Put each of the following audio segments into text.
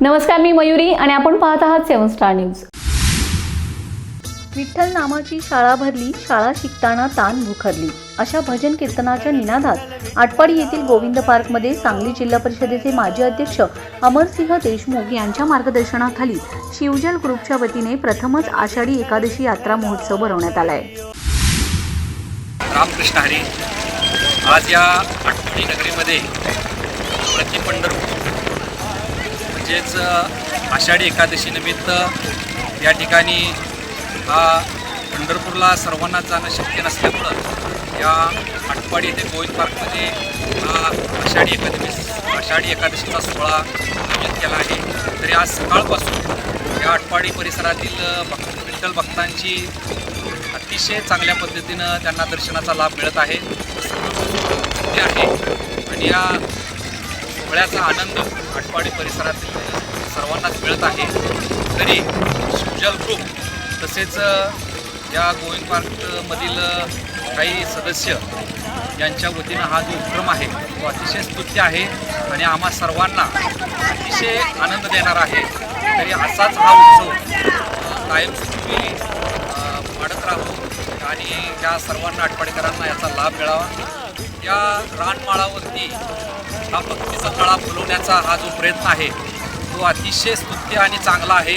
नमस्कार मी मयुरी आणि आपण पाहत आहात सेवन स्टार न्यूज. विठ्ठल नामाची शाळा भरली शाळा शिकताना ताण भुखरली अशा भजन कीर्तनाच्या निनादात आटपाडी येथील गोविंद पार्कमध्ये सांगली जिल्हा परिषदेचे माजी अध्यक्ष अमरसिंह देशमुख यांच्या मार्गदर्शनाखाली शिवजल ग्रुपच्या वतीने प्रथमच आषाढी एकादशी यात्रा महोत्सव भरवण्यात आला आहे रामकृष्ण हरी आज या आठवडी नगरीमध्ये प्रति पंढरपूर म्हणजेच आषाढी एकादशीनिमित्त या ठिकाणी हा पंढरपूरला सर्वांना जाणं शक्य नसल्यामुळं या आटपाडी येथे गोविंद पार्कमध्ये हा आषाढी एकादशी आषाढी एकादशीचा सोहळा आयोजित केला आहे. तरी आज सकाळपासून या आटपाडी परिसरातील भक्त विठ्ठल भक्तांची अतिशय चांगल्या पद्धतीनं त्यांना दर्शनाचा लाभ मिळत आहे. आहे. आणि या सोहळ्याचा आनंद आटपाडी परिसरातील सर्वांनाच मिळत आहे. तरी शिवजल ग्रुप तसेच या गोविंद पार्कमधील काही सदस्य यांच्या वतीनं हा जो उपक्रम आहे तो अतिशय स्तुत्य आहे आणि आम्हा सर्वांना अतिशय आनंद देणार आहे. तरी असाच हा उत्सव कायमस्वरूपी वाढत राहतो आणि त्या सर्वांना आठवडेकरांना याचा लाभ मिळावा. या रानमाळावरती हा भक्तीचा तळा फुलवण्याचा हा जो प्रयत्न आहे तो अतिशय स्तुत्य आणि चांगला आहे.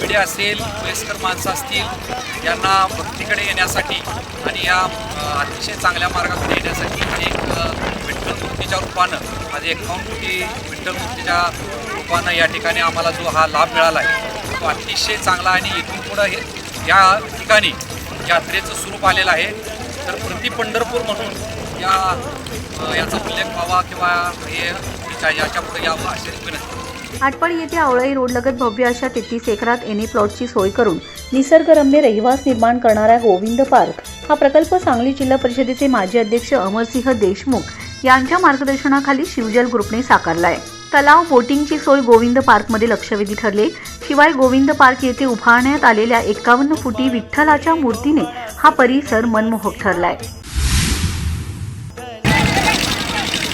पिढी असेल वयस्कर माणसं असतील यांना भक्तीकडे येण्यासाठी आणि या अतिशय चांगल्या मार्गाकडे येण्यासाठी एक विठ्ठल मूर्तीच्या रूपानं आज एकावन्न कोटी विठ्ठल मूर्तीच्या रूपानं या ठिकाणी आम्हाला जो हा लाभ मिळाला आहे तो अतिशय चांगला आणि इथून पुढं हे या ठिकाणी यात्रेचं स्वरूप आलेलं आहे. तर प्रति पंढरपूर म्हणून या याचा उल्लेख व्हावा किंवा हे याच्यापुढे यावं अशी विनंती. आटपाडी येथे आवळाई रोडलगत भव्य अशा तेहतीस एकरात एन ए प्लॉटची सोय करून निसर्गरम्य रहिवास निर्माण करणारा गोविंद पार्क. हा प्रकल्प सांगली जिल्हा परिषदेचे माजी अध्यक्ष अमरसिंह देशमुख यांच्या मार्गदर्शनाखाली शिवजल ग्रुपने साकारला आहे तलाव बोटिंगची सोय गोविंद पार्कमध्ये लक्षवेधी ठरले. शिवाय गोविंद पार्क येथे उभारण्यात आलेल्या एकावन्न फुटी विठ्ठलाच्या मूर्तीने हा परिसर मनमोहक ठरलाय.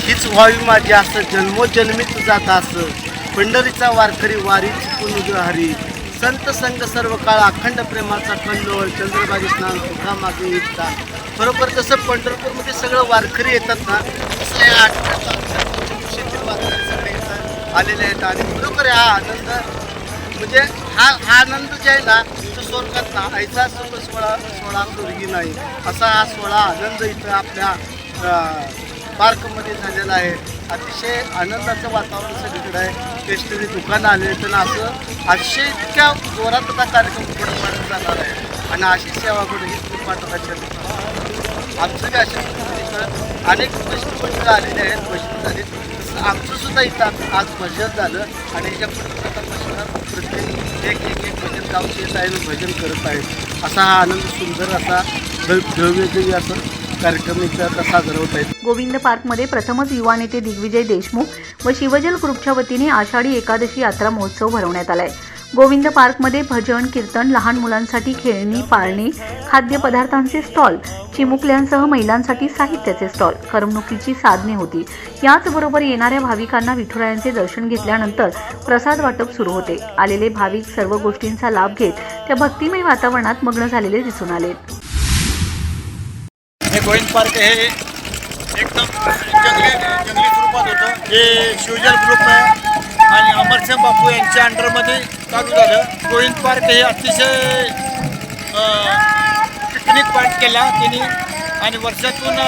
हीच व्हावी माझी असं जन्मोजन्मीच जात असं. पंढरीचा वारकरी वारी चुकून हरी. संत संग सर्व काळ अखंड प्रेमाचा कंडोळ चंद्रबाजी स्नान तुका मागे इच्छा. बरोबर जसं पंढरपूरमध्ये सगळं वारकरी येतात ना तसं या शेतील वारकरी सगळे इथं आलेले आहेत. आणि बरोबर आहे हा आनंद म्हणजे हा हा आनंद जे आहे ना तो स्वर्गात ना ऐसा सोहळा सोहळा स्वर्गी नाही. असा हा सोहळा आनंद इथं आपल्या पार्कमध्ये झालेलं आहे. अतिशय आनंदाचं वातावरण सगळीकडे आहे. स्टेशनरी दुकानं आले तर असं अतिशय इतक्या जोरात आता कार्यक्रम पुढे पाडत जाणार आहे. आणि अशी सेवा करून ही खूप वाटत आमचं बी अशा पद्धतीनं अनेक वैष्णव मंडळं आलेले आहेत. वैष्णव झाले. आमचं सुद्धा इथं आज- भजन झालं. आणि याच्यापुढे आता भजनात प्रत्येक एक एक एक भजन गावचे येत आहे भजन करत आहेत. असा हा आनंद सुंदर असा भव्य देवी असं कार्यक्रम आता साजरा होत आहेत. गोविंद पार्कमध्ये प्रथमच युवा नेते दिग्विजय देशमुख व शिवजल ग्रुपच्या वतीने आषाढी एकादशी यात्रा महोत्सव भरवण्यात आलाय. गोविंद पार्कमध्ये भजन कीर्तन लहान मुलांसाठी खेळणी पाळणे खाद्यपदार्थांचे स्टॉल चिमुकल्यांसह महिलांसाठी साहित्याचे स्टॉल करमणुकीची साधने होती. याचबरोबर येणाऱ्या भाविकांना विठुरायांचे दर्शन घेतल्यानंतर प्रसाद वाटप सुरू होते. आलेले भाविक सर्व गोष्टींचा लाभ घेत त्या भक्तिमय वातावरणात मग्न झालेले दिसून आले. गोविंद पार्क हे. एकदम जंगली जंगली स्वरूपात होतं. हे शिवजल ग्रुप आहे. आणि अमरसिंह बापू यांच्या अंडरमध्ये चालू झालं. गोविंद पार्क हे अतिशय पिकनिक पॉईंट केला त्यांनी आणि वर्षातून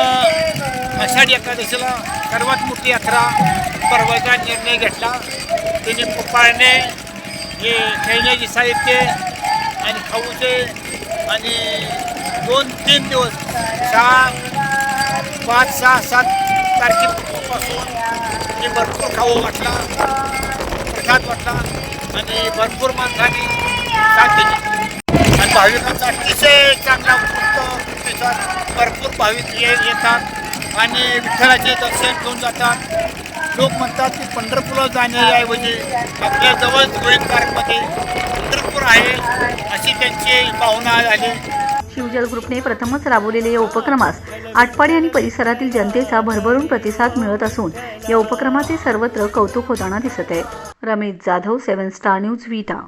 आषाढी एकादशीला सर्वात मोठी यात्रा परवायचा निर्णय घेतला. त्यांनी पाळणे हे खेळण्याचे साहित्य आणि खाऊचे आणि दोन तीन दिवस. सहा पाच सहा सात तारखेपासून मी भरपूर खाऊ वाटला प्रसाद वाटला आणि भरपूर माणसांनी साथ दिली. आणि भाविकांचा अतिशय चांगला उत्तम भरपूर भाविक ये येतात आणि विठ्ठलाचे दर्शन घेऊन जातात. लोक म्हणतात की पंढरपूरला जाण्याऐवजी आपल्या जवळ गोविंद पार्कमध्ये पंढरपूर आहे अशी त्यांची भावना झाली शिवजल ग्रुपने प्रथमच राबवलेल्या या उपक्रमास आटपाडी आणि परिसरातील जनतेचा भरभरून प्रतिसाद मिळत असून या उपक्रमाचे सर्वत्र कौतुक होताना दिसत आहे. Ramesh Jadhav seven star news Vita